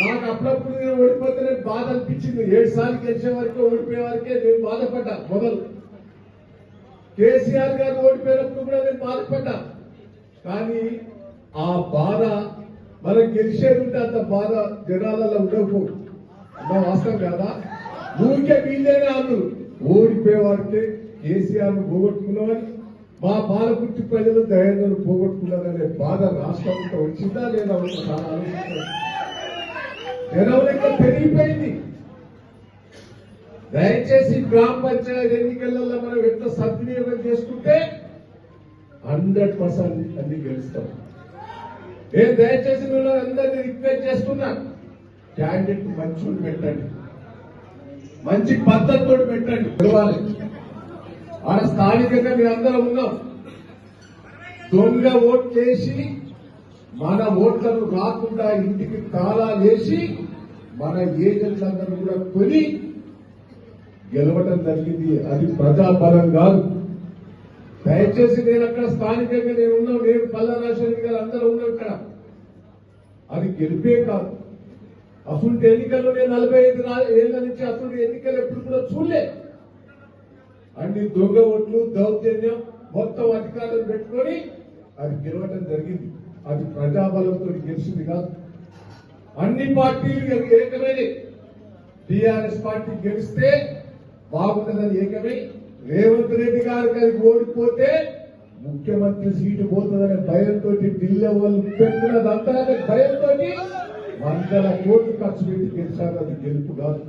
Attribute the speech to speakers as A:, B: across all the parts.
A: నాకు అప్పుడప్పుడు నేను ఓడిపోతే బాధ అనిపించింది. ఏడు సార్లు గెలిచే వరకే ఓడిపోయే వరకే నేను బాధపడ్డా మొదలు. కేసీఆర్ గారు ఓడిపోయినప్పుడు కూడా నేను బాధపడ్డా. కానీ ఆ బాధ మనం గెలిచేది ఉంటే అంత బాధ జనాలలో ఉండవు అన్న వాస్తవం కదా? ఊరికే వీళ్ళేనే అన్ను. ఓడిపోయే వారికే కేసీఆర్ పోగొట్టుకున్నామని మా బాలకుర్తి ప్రజలు దయాన్ని పోగొట్టుకున్నారనే బాధ రాష్ట్రంతో వచ్చిందా లేదా? ఒకసారి పెరిగిపోయింది. దయచేసి గ్రామ పంచాయతీ ఎన్నికలలో మనం ఎట్లా సద్వినియోగం చేసుకుంటే హండ్రెడ్ పర్సెంట్ అన్ని గెలుస్తాం. నేను దయచేసి మిమ్మల్ని అందరినీ రిక్వెస్ట్ చేస్తున్నాను క్యాండిడేట్ మంచి పెట్టండి. మంచి పద్ధతితో పెట్టండి. పిలవాలి ఆడ స్థానికంగా మీరు అందరం ఉన్నాం. దొంగ ఓట్ చేసి మన ఓట్లను రాకుండా ఇంటికి తాళాలు వేసి మన ఏజెంట్లందరూ కూడా కొని గెలవటం జరిగింది. అది ప్రజాబలం కాదు. దయచేసి నేను అక్కడ స్థానికంగా నేను ఉన్నాం నేను పల్లా గారు అందరూ ఉన్నాం ఇక్కడ. అది గెలిపే కాదు. అసలు ఎన్నికల్లో నేను నలభై ఐదు రా- ఏళ్ళ నుంచి అసలు ఎన్నికలు ఎప్పుడు కూడా చూడలే. అన్ని దొంగ ఓట్లు దౌర్జన్యం మొత్తం అధికారులు పెట్టుకొని అది గెలవటం జరిగింది. అది ప్రజాబలంతో గెలిచింది కాదు. అన్ని పార్టీలు ఏకమే టిఆర్ఎస్ పార్టీ గెలిస్తే బాగుంటుందని ఏకమై రేవంత్ రెడ్డి గారు కలిసి ఓడిపోతే ముఖ్యమంత్రి సీటు పోతుందనే భయంతో ఢిల్లీ వాళ్ళు పెట్టినదంతా భయంతో వందల కోట్లు ఖర్చు పెట్టి గెలిచారు. అది గెలుపు కాదు.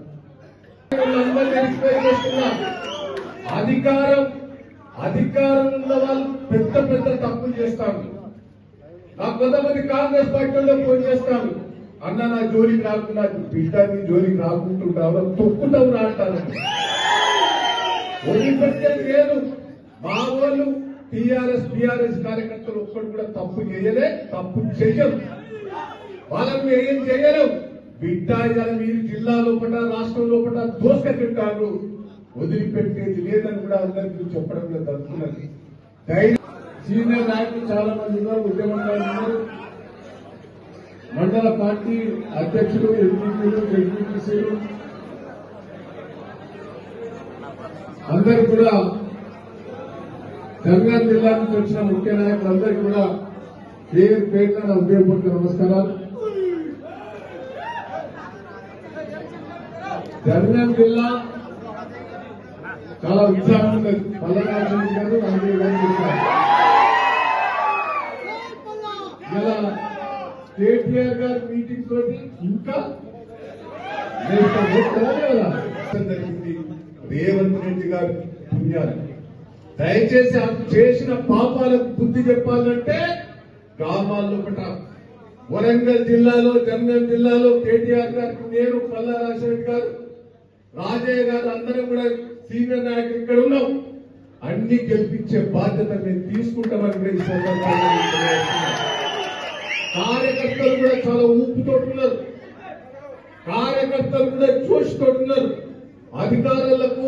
A: అధికారం అధికారం ఉన్న వాళ్ళు పెద్ద పెద్ద తప్పులు చేస్తారు. నాకు కొంతమంది కాంగ్రెస్ పార్టీలో ఫోన్ చేస్తాను అన్న నా జోలికి రాకుండా బిడ్డ నీ జోలికి రాకుంటుంటావు తొక్కుతావు రా వదిలిపెట్టేది లేదు. మా వాళ్ళు టీఆర్ఎస్ టీఆర్ఎస్ కార్యకర్తలు ఒక్కడు కూడా తప్పు చేయలే తప్పు చెయ్యరు. వాళ్ళకు ఏం చేయలేవు బిడ్డ ఇలా మీరు జిల్లా లోపల రాష్ట్రం లోపల దోసుక తింటారు. వదిలిపెట్టేది లేదని కూడా అందరికీ చెప్పడం కూడా జరుగుతున్నది ధైర్యం సీనియర్ నాయకులు చాలా మంది ఉన్నారు ఉద్యమంలో ఉన్నారు. మండల పార్టీ అధ్యక్షులు ఎంపీలు ఎంపీటీసీలు అందరు కూడా తెలంగాణ జిల్లా నుంచి వచ్చిన ముఖ్య నాయకులందరికీ కూడా పేరు పేరున నా హృదయపూర్వక నమస్కారాలు. తెలంగాణ జిల్లా చాలా ఉత్సాహం ఉన్నది పల్లరాజు గారు రాజీవ్ గారు చెప్పారు. కేటీఆర్ గారి మీటింగ్ తోటి ఇంకా జరిగింది. రేవంత్ రెడ్డి గారి పుణ్యాలు. దయచేసి ఆ చేసిన పాపాలకు బుద్ధి చెప్పాలంటే గ్రామాల్లో ఒకట. వరంగల్ జిల్లాలో జనగల్ జిల్లాలో కేటీఆర్ గారికి నేను పల్లా రాజశేఖర్ గారు రాజయ్య గారు అందరం కూడా సీనియర్ నాయకులు ఇక్కడ ఉన్నాం. అన్ని గెలిపించే బాధ్యత మేము తీసుకుంటామని కూడా ఈ సందర్భంగా కార్యకర్తలు కూడా చాలా ఊపుతో కార్యకర్తలు కూడా జోషితో ఉన్నారు. అధికారులకు